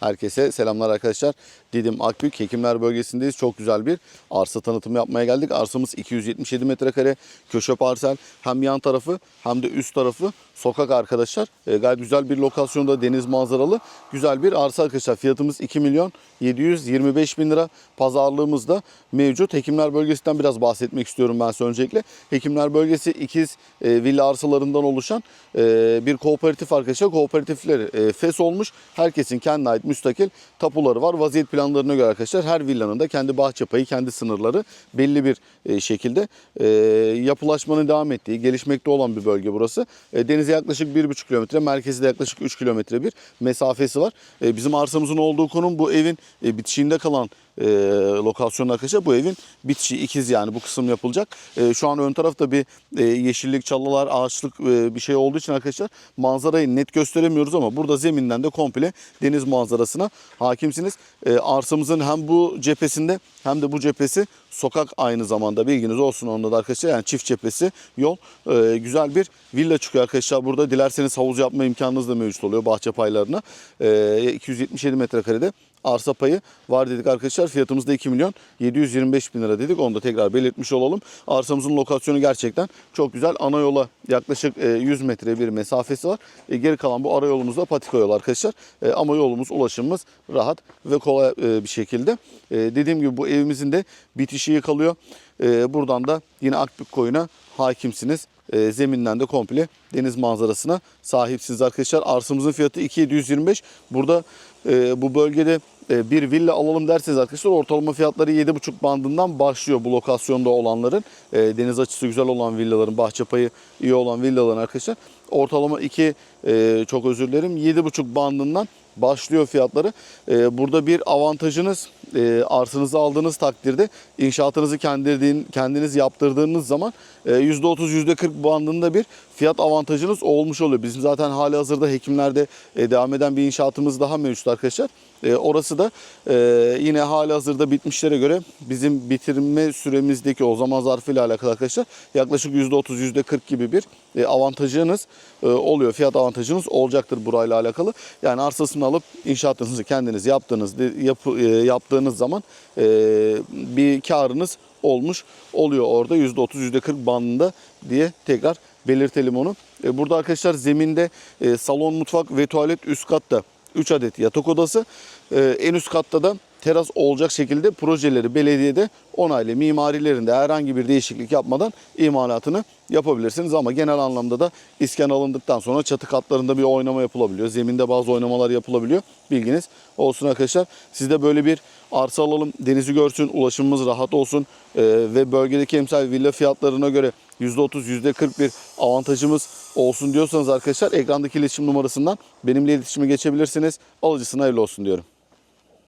Herkese selamlar arkadaşlar. Didim Akbük Hekimler bölgesindeyiz. Çok güzel bir arsa tanıtımı yapmaya geldik. Arsamız 277 metrekare köşe parsel. Hem yan tarafı hem de üst tarafı sokak arkadaşlar. E, gayet güzel bir lokasyonda deniz manzaralı güzel bir arsa arkadaşlar. Fiyatımız 2 milyon 725 bin lira. Pazarlığımız da mevcut. Hekimler bölgesinden biraz bahsetmek istiyorum ben size öncelikle. Hekimler bölgesi ikiz e, villa arsalarından oluşan e, bir kooperatif arkadaşlar. Kooperatifleri e, FES olmuş. Herkesin kendine ait müstakil tapuları var. Vaziyet planlarına göre arkadaşlar her villanın da kendi bahçe payı, kendi sınırları belli bir e, şekilde e, yapılaşmanın devam ettiği, gelişmekte olan bir bölge burası. E, denize yaklaşık 1,5 kilometre, merkezi de yaklaşık 3 kilometre bir mesafesi var. Bizim arsamızın olduğu konum bu evin bitişiğinde kalan e, lokasyonda arkadaşlar. Bu evin bitişi ikiz yani bu kısım yapılacak. E, şu an ön tarafta bir e, yeşillik, çalılar, ağaçlık e, bir şey olduğu için arkadaşlar manzarayı net gösteremiyoruz ama burada zeminden de komple deniz manzarasına hakimsiniz. E, arsamızın hem bu cephesinde hem de bu cephesi sokak aynı zamanda bilginiz olsun onda da arkadaşlar yani çift cephesi yol E, güzel bir villa çıkıyor arkadaşlar burada dilerseniz havuz yapma imkanınız da mevcut oluyor bahçe paylarına E, 277 metrekarede arsa payı var dedik arkadaşlar. Fiyatımız da 2 milyon 725 bin lira dedik. Onu da tekrar belirtmiş olalım. Arsamızın lokasyonu gerçekten çok güzel. Ana yola yaklaşık e, 100 metre bir mesafesi var. E, Geri kalan bu ara yolumuz da patika yol arkadaşlar. E, Ama yolumuz, ulaşımımız rahat ve kolay e, bir şekilde. E, Dediğim gibi bu evimizin de bitişiği kalıyor. E, Buradan da yine Akbük koyuna hakimsiniz. E, Zeminden de komple deniz manzarasına sahipsiniz arkadaşlar. Arsamızın fiyatı 2725. Burada e, bu bölgede e, bir villa alalım derseniz arkadaşlar ortalama fiyatları 7,5 bandından başlıyor bu lokasyonda olanların. E, deniz açısı güzel olan villaların, bahçe payı iyi olan villaların arkadaşlar. Ortalama 2 e, çok özür dilerim 7,5 bandından başlıyor fiyatları. E, burada bir avantajınız e, aldığınız takdirde inşaatınızı kendin, kendiniz yaptırdığınız zaman e, %30 %40 bandında bir fiyat avantajınız olmuş oluyor. Bizim zaten hali hazırda hekimlerde e, devam eden bir inşaatımız daha mevcut arkadaşlar. E, orası da e, yine hali hazırda bitmişlere göre bizim bitirme süremizdeki o zaman zarfıyla alakalı arkadaşlar yaklaşık %30 %40 gibi bir avantajınız oluyor. Fiyat avantajınız olacaktır burayla alakalı. Yani arsasını alıp inşaatınızı kendiniz yaptığınız yapı, e, yaptığınız zaman e, bir karınız olmuş oluyor orada %30 %40 bandında diye tekrar belirtelim onu. E, Burada arkadaşlar zeminde e, salon, mutfak ve tuvalet üst katta 3 adet yatak odası. E, En üst katta da teras olacak şekilde projeleri belediyede onaylı mimarilerinde herhangi bir değişiklik yapmadan imalatını yapabilirsiniz. Ama genel anlamda da iskan alındıktan sonra çatı katlarında bir oynama yapılabiliyor. Zeminde bazı oynamalar yapılabiliyor. Bilginiz olsun arkadaşlar. Siz de böyle bir arsa alalım, denizi görsün, ulaşımımız rahat olsun e, ve bölgedeki emsal villa fiyatlarına göre %30, %40 bir avantajımız olsun diyorsanız arkadaşlar ekrandaki iletişim numarasından benimle iletişime geçebilirsiniz. Alıcısına hayırlı olsun diyorum.